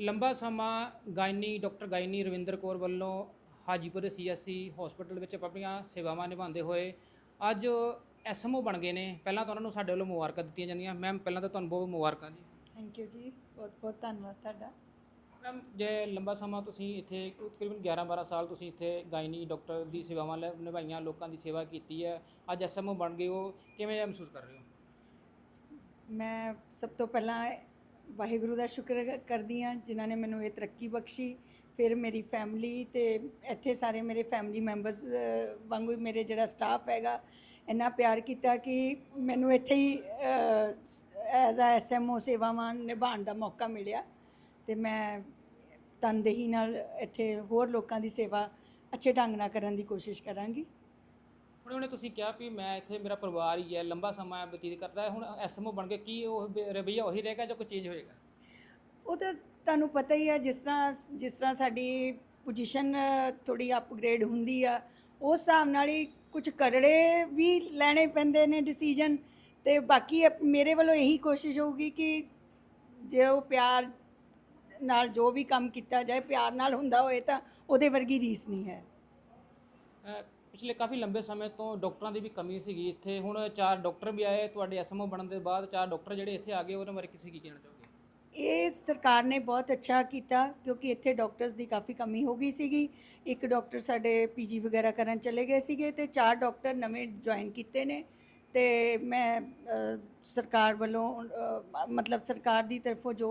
ਲੰਬਾ ਸਮਾਂ gynae doctor gynae Ravinder Kaur ਵੱਲੋਂ ਹਾਜੀਪੁਰ ਸੀਐਸਸੀ ਹਸਪੀਟਲ ਵਿੱਚ ਆਪਣੀਆਂ ਸੇਵਾਵਾਂ ਨਿਭਾਉਂਦੇ ਹੋਏ ਅੱਜ ਐਸਐਮਓ ਬਣ ਗਏ ਨੇ। ਪਹਿਲਾਂ ਤਾਂ ਉਹਨਾਂ ਨੂੰ ਸਾਡੇ ਵੱਲੋਂ ਮੁਬਾਰਕਾਂ ਦਿੱਤੀਆਂ ਜਾਂਦੀਆਂ। ਮੈਮ ਪਹਿਲਾਂ ਤਾਂ ਤੁਹਾਨੂੰ ਬਹੁਤ ਮੁਬਾਰਕਾਂ ਜੀ। ਥੈਂਕ ਯੂ ਜੀ। ਬਹੁਤ ਬਹੁਤ ਧੰਨਵਾਦ ਤੁਹਾਡਾ। ਮੈਮ ਜੇ ਲੰਬਾ ਸਮਾਂ ਤੁਸੀਂ ਇੱਥੇ ਤਕਰੀਬਨ 11 12 ਸਾਲ ਤੁਸੀਂ ਇੱਥੇ ਗਾਇਨੀ ਡਾਕਟਰ ਦੀ ਸੇਵਾਵਾਂ ਲੈ- ਨਿਭਾਈਆਂ ਲੋਕਾਂ ਦੀ ਸੇਵਾ ਕੀਤੀ ਹੈ ਅੱਜ ਐਸਐਮਓ ਬਣ ਗਏ ਹੋ ਕਿਵੇਂ ਮਹਿਸੂਸ ਕਰ ਰਹੇ ਹੋ? ਮੈਂ ਸਭ ਤੋਂ ਪਹਿਲਾਂ ਵਾਹਿਗੁਰੂ ਦਾ ਸ਼ੁਕਰ ਕਰਦੀ ਹਾਂ, ਜਿਨ੍ਹਾਂ ਨੇ ਮੈਨੂੰ ਇਹ ਤਰੱਕੀ ਬਖਸ਼ੀ। ਫਿਰ ਮੇਰੀ ਫੈਮਿਲੀ ਤੇ ਇੱਥੇ ਸਾਰੇ ਮੇਰੇ ਫੈਮਿਲੀ ਮੈਂਬਰਸ ਵਾਂਗੂ ਮੇਰੇ ਜਿਹੜਾ ਸਟਾਫ ਹੈਗਾ, ਇੰਨਾ ਪਿਆਰ ਕੀਤਾ ਕਿ ਮੈਨੂੰ ਇੱਥੇ ਹੀ ਐਜ਼ ਅ ਐਸਐਮਓ ਸੇਵਾਵਾਂ ਨਿਭਾਉਣ ਦਾ ਮੌਕਾ ਮਿਲਿਆ। ਤੇ ਮੈਂ ਤਨਦੇਹੀ ਨਾਲ ਇੱਥੇ ਹੋਰ ਲੋਕਾਂ ਦੀ ਸੇਵਾ ਅੱਛੇ ਢੰਗ ਨਾਲ ਕਰਨ ਦੀ ਕੋਸ਼ਿਸ਼ ਕਰਾਂਗੀ। ਹੁਣ ਉਹਨੇ ਤੁਸੀਂ ਕਿਹਾ ਵੀ ਮੈਂ ਇੱਥੇ ਮੇਰਾ ਪਰਿਵਾਰ ਹੀ ਹੈ ਲੰਬਾ ਸਮਾਂ ਬਤੀਤ ਕਰਦਾ ਹੈ ਹੁਣ ਐਸਐਮਓ ਬਣ ਕੇ ਕੀ ਉਹ ਰਵੱਈਆ ਉਹੀ ਰਹੇਗਾ ਜਾਂ ਕੋਈ ਚੇਂਜ ਹੋਏਗਾ? ਉਹ ਤਾਂ ਤੁਹਾਨੂੰ ਪਤਾ ਹੀ ਹੈ ਜਿਸ ਤਰ੍ਹਾਂ ਜਿਸ ਤਰ੍ਹਾਂ ਸਾਡੀ ਪੋਜੀਸ਼ਨ ਥੋੜੀ ਅਪਗ੍ਰੇਡ ਹੁੰਦੀ ਆ ਉਸ ਹਿਸਾਬ ਨਾਲ ਹੀ ਕੁਝ ਕਰੜੇ ਵੀ ਲੈਣੇ ਪੈਂਦੇ ਨੇ ਡਿਸੀਜਨ ਤੇ ਬਾਕੀ ਮੇਰੇ ਵੱਲੋਂ ਇਹੀ ਕੋਸ਼ਿਸ਼ ਹੋਊਗੀ ਕਿ ਜੇ ਉਹ ਪਿਆਰ ਨਾਲ ਜੋ ਵੀ ਕੰਮ ਕੀਤਾ ਜਾਏ ਪਿਆਰ ਨਾਲ ਹੁੰਦਾ ਹੋਏ ਤਾਂ ਉਹਦੇ ਵਰਗੀ ਰੀਸ ਨਹੀਂ ਹੈ। ਪਿਛਲੇ ਕਾਫੀ ਲੰਬੇ ਸਮੇਂ ਤੋਂ ਡਾਕਟਰਾਂ ਦੀ ਵੀ ਕਮੀ ਸੀਗੀ। ਇੱਥੇ ਹੁਣ ਚਾਰ ਡਾਕਟਰ ਵੀ ਆਏ, ਤੁਹਾਡੇ ਐਸਐਮਓ ਬਣਨ ਦੇ ਬਾਅਦ ਚਾਰ ਡਾਕਟਰ ਜਿਹੜੇ ਇੱਥੇ ਆ ਗਏ ਉਹਨਾਂ ਬਾਰੇ ਕਿਸੇ ਕੀ ਕਹਿਣਾ ਚਾਹੋਗੇ? ਇਹ ਸਰਕਾਰ ਨੇ ਬਹੁਤ ਅੱਛਾ ਕੀਤਾ, ਕਿਉਂਕਿ ਇੱਥੇ ਡਾਕਟਰਸ ਦੀ ਕਾਫੀ ਕਮੀ ਹੋ ਗਈ ਸੀਗੀ। ਇੱਕ ਡਾਕਟਰ ਸਾਡੇ ਪੀਜੀ ਵਗੈਰਾ ਕਰਨ ਚਲੇ ਗਏ ਸੀਗੇ ਤੇ ਚਾਰ ਡਾਕਟਰ ਨਵੇਂ ਜੁਆਇਨ ਕੀਤੇ ਨੇ ਤੇ ਮੈਂ ਸਰਕਾਰ ਵੱਲੋਂ ਮਤਲਬ ਸਰਕਾਰ ਦੀ ਤਰਫੋਂ ਜੋ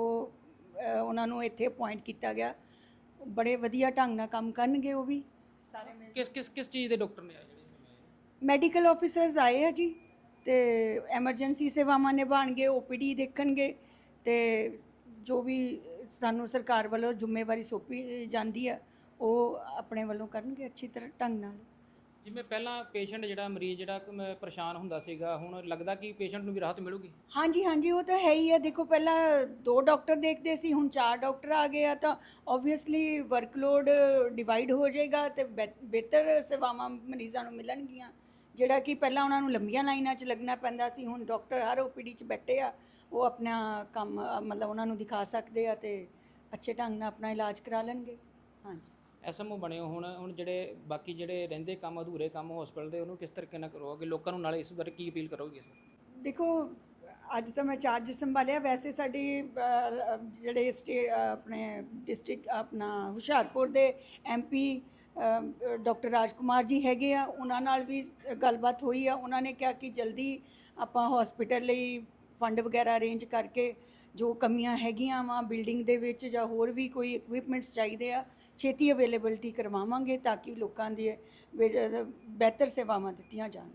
ਉਹਨਾਂ ਨੂੰ ਇੱਥੇ ਅਪਾਇੰਟ ਕੀਤਾ ਗਿਆ, ਬੜੇ ਵਧੀਆ ਢੰਗ ਨਾਲ ਕੰਮ ਕਰਨਗੇ ਉਹ ਵੀ। ਸਾਰੇ ਮਿਲ ਕਿਸ ਕਿਸ ਕਿਸ ਚੀਜ਼ ਦੇ ਡਾਕਟਰ ਨੇ ਆ ਜਿਹੜੇ ਮੈਡੀਕਲ ਆਫੀਸਰਸ ਆਏ ਆ ਜੀ ਤੇ ਐਮਰਜੈਂਸੀ ਸੇਵਾਵਾਂ ਨਿਭਾਣਗੇ ਓਪੀਡੀ ਦੇਖਣਗੇ ਤੇ ਜੋ ਵੀ ਸਾਨੂੰ ਸਰਕਾਰ ਵੱਲੋਂ ਜ਼ਿੰਮੇਵਾਰੀ ਸੌਂਪੀ ਜਾਂਦੀ ਆ ਉਹ ਆਪਣੇ ਵੱਲੋਂ ਕਰਨਗੇ ਅੱਛੀ ਤਰ੍ਹਾਂ ਢੰਗ ਨਾਲ। ਜਿਵੇਂ ਪਹਿਲਾਂ ਪੇਸ਼ੈਂਟ ਜਿਹੜਾ ਮਰੀਜ਼ ਜਿਹੜਾ ਕਿ ਮੈਂ ਪਰੇਸ਼ਾਨ ਹੁੰਦਾ ਸੀਗਾ ਹੁਣ ਲੱਗਦਾ ਕਿ ਪੇਸ਼ੈਂਟ ਨੂੰ ਵੀ ਰਾਹਤ ਮਿਲੂਗੀ? ਹਾਂਜੀ ਹਾਂਜੀ ਉਹ ਤਾਂ ਹੈ ਹੀ ਹੈ। ਦੇਖੋ ਪਹਿਲਾਂ ਦੋ ਡਾਕਟਰ ਦੇਖਦੇ ਸੀ ਹੁਣ ਚਾਰ ਡਾਕਟਰ ਆ ਗਏ ਆ ਤਾਂ ਆਬਵੀਅਸਲੀ ਵਰਕਲੋਡ ਡਿਵਾਈਡ ਹੋ ਜਾਏਗਾ ਤੇ ਬਿਹ- ਬਿਹਤਰ ਸੇਵਾਵਾਂ ਮਰੀਜ਼ਾਂ ਨੂੰ ਮਿਲਣਗੀਆਂ। ਜਿਹੜਾ ਕਿ ਪਹਿਲਾਂ ਉਹਨਾਂ ਨੂੰ ਲੰਬੀਆਂ ਲਾਈਨਾਂ 'ਚ ਲੱਗਣਾ ਪੈਂਦਾ ਸੀ ਹੁਣ ਡਾਕਟਰ ਹਰ ਓਪੀਡੀ 'ਚ ਬੈਠੇ ਆ ਉਹ ਆਪਣਾ ਕੰਮ ਅ, ਮਤਲਬ ਉਹਨਾਂ ਨੂੰ ਦਿਖਾ ਸਕਦੇ ਆ ਤੇ ਅੱਛੇ ਢੰਗ ਨਾਲ ਆਪਣਾ ਇਲਾਜ ਕਰਾ ਲੈਣਗੇ। ਹਾਂਜੀ। ਐਸਐਮਓ ਬਣੇ ਹੋ ਹੁਣ ਹੁਣ ਜਿਹੜੇ ਬਾਕੀ ਜਿਹੜੇ ਰਹਿੰਦੇ ਕੰਮ, ਅਧੂਰੇ ਕੰਮ ਹਸਪੀਟਲ ਦੇ, ਉਹਨੂੰ ਕਿਸ ਤਰੀਕੇ ਨਾਲ ਕਰੋਗੇ ਲੋਕਾਂ ਨੂੰ ਨਾਲੇ ਇਸ ਬਾਰੇ ਕੀ ਅਪੀਲ ਕਰੋਗੇ ਦੇਖੋ, ਅੱਜ ਤਾਂ ਮੈਂ ਚਾਰਜ ਸੰਭਾਲਿਆ। ਵੈਸੇ ਸਾਡੀ ਜਿਹੜੇ ਸਟੇ ਆਪਣੇ ਡਿਸਟ੍ਰਿਕਟ ਆਪਣਾ ਹੁਸ਼ਿਆਰਪੁਰ ਦੇ ਐਮਪੀ ਡਾਕਟਰ ਰਾਜਕੁਮਾਰ ਜੀ ਹੈਗੇ ਆ। ਉਹਨਾਂ ਨਾਲ ਵੀ ਗੱਲਬਾਤ ਹੋਈ ਆ। ਉਹਨਾਂ ਨੇ ਕਿਹਾ ਕਿ ਜਲਦੀ ਆਪਾਂ ਹਸਪੀਟਲ ਲਈ ਫੰਡ ਵਗੈਰਾ ਅਰੇਂਜ ਕਰਕੇ ਜੋ ਕਮੀਆਂ ਹੈਗੀਆਂ ਵਾ ਬਿਲਡਿੰਗ ਦੇ ਵਿੱਚ ਜਾਂ ਹੋਰ ਵੀ ਕੋਈ ਇਕਵਿਪਮੈਂਟਸ ਚਾਹੀਦੇ ਆ, ਛੇਤੀ ਅਵੇਲੇਬਿਲਟੀ ਕਰਵਾਵਾਂਗੇ ਤਾਂ ਕਿ ਲੋਕਾਂ ਦੀ ਬਿਹਤਰ ਸੇਵਾਵਾਂ ਦਿੱਤੀਆਂ ਜਾਣ।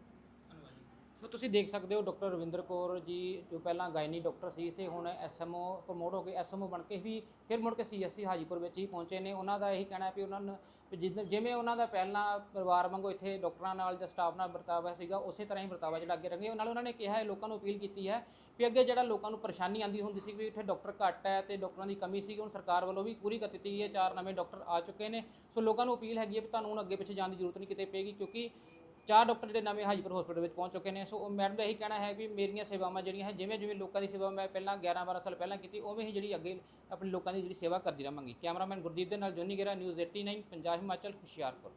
ਸੋ ਤੁਸੀਂ ਦੇਖ ਸਕਦੇ ਹੋ ਡਾਕਟਰ ਰਵਿੰਦਰ ਕੌਰ ਜੀ, ਜੋ ਪਹਿਲਾਂ ਗਾਇਨੀ ਡਾਕਟਰ ਸੀ ਤੇ ਹੁਣ ਐਸਐਮਓ ਪ੍ਰਮੋਟ ਹੋ ਕੇ ਐਸਐਮਓ ਬਣ ਕੇ ਵੀ ਫਿਰ ਮੁੜ ਕੇ ਸੀਐਸਸੀ ਹਾਜੀਪੁਰ ਵਿੱਚ ਹੀ ਪਹੁੰਚੇ ਨੇ। ਉਹਨਾਂ ਦਾ ਇਹੀ ਕਹਿਣਾ ਹੈ ਵੀ ਉਹਨਾਂ ਨੂੰ ਵੀ ਜਿਵੇਂ ਉਹਨਾਂ ਦਾ ਪਹਿਲਾਂ ਪਰਿਵਾਰ ਵਾਂਗੂ ਇੱਥੇ ਡਾਕਟਰਾਂ ਨਾਲ ਜਾਂ ਸਟਾਫ ਨਾਲ ਵਰਤਾਵਾ ਸੀਗਾ, ਉਸੇ ਤਰ੍ਹਾਂ ਹੀ ਵਰਤਾਵਾ ਜਿਹੜਾ ਅੱਗੇ ਰੱਖੇ ਨਾਲ ਉਹਨਾਂ ਨੇ ਕਿਹਾ ਹੈ ਲੋਕਾਂ ਨੂੰ ਅਪੀਲ ਕੀਤੀ ਹੈ ਵੀ ਅੱਗੇ ਜਿਹੜਾ ਲੋਕਾਂ ਨੂੰ ਪਰੇਸ਼ਾਨੀ ਆਂਦੀ ਹੁੰਦੀ ਸੀ ਵੀ ਇੱਥੇ ਡਾਕਟਰ ਘੱਟ ਹੈ ਤੇ ਡਾਕਟਰਾਂ ਦੀ ਕਮੀ ਸੀ, ਹੁਣ ਸਰਕਾਰ ਵੱਲੋਂ ਵੀ ਪੂਰੀ ਕਰ ਦਿੱਤੀ ਗਈ ਹੈ। ਚਾਰ ਨਵੇਂ ਡਾਕਟਰ ਆ ਚੁੱਕੇ ਨੇ। ਸੋ ਲੋਕਾਂ ਨੂੰ ਅਪੀਲ ਹੈਗੀ ਹੈ ਵੀ ਤੁਹਾਨੂੰ ਹੁਣ ਅੱਗੇ ਪਿੱਛੇ ਜਾਣ ਦੀ ਜ਼ਰੂਰਤ ਨਹੀਂ ਕਿਤੇ ਪਏਗੀ ਕਿਉਂਕਿ ਚਾਰ ਡਾਕਟਰ ਜਿਹੜੇ ਨਵੇਂ ਹਾਜੀਪੁਰ ਹਸਪੀਟਲ ਵਿੱਚ ਪਹੁੰਚ ਚੁੱਕੇ ਨੇ। ਸੋ ਉਹ ਮੈਡਮ ਦਾ ਇਹੀ ਕਹਿਣਾ ਹੈ ਕਿ ਮੇਰੀਆਂ ਸੇਵਾਵਾਂ ਜਿਹੜੀਆਂ ਹੈ, ਜਿਵੇਂ ਜਿਵੇਂ ਲੋਕਾਂ ਦੀ ਸੇਵਾ ਮੈਂ ਪਹਿਲਾਂ 11 12 ਸਾਲ ਪਹਿਲਾਂ ਕੀਤੀ, ਉਵੇਂ ਹੀ ਜਿਹੜੀ ਅੱਗੇ ਆਪਣੇ ਲੋਕਾਂ ਦੀ ਜਿਹੜੀ ਸੇਵਾ ਕਰਦੀ ਰਹਾਂਗੀ। ਕੈਮਰਾਮੈਨ ਗੁਰਦੀਪ ਦੇ ਨਾਲ ਜੋਨੀ ਗੇਰਾ ਨਿਊਜ਼ 89 ਪੰਜਾਬ, ਹਿਮਾਚਲ, ਹੁਸ਼ਿਆਰਪੁਰ।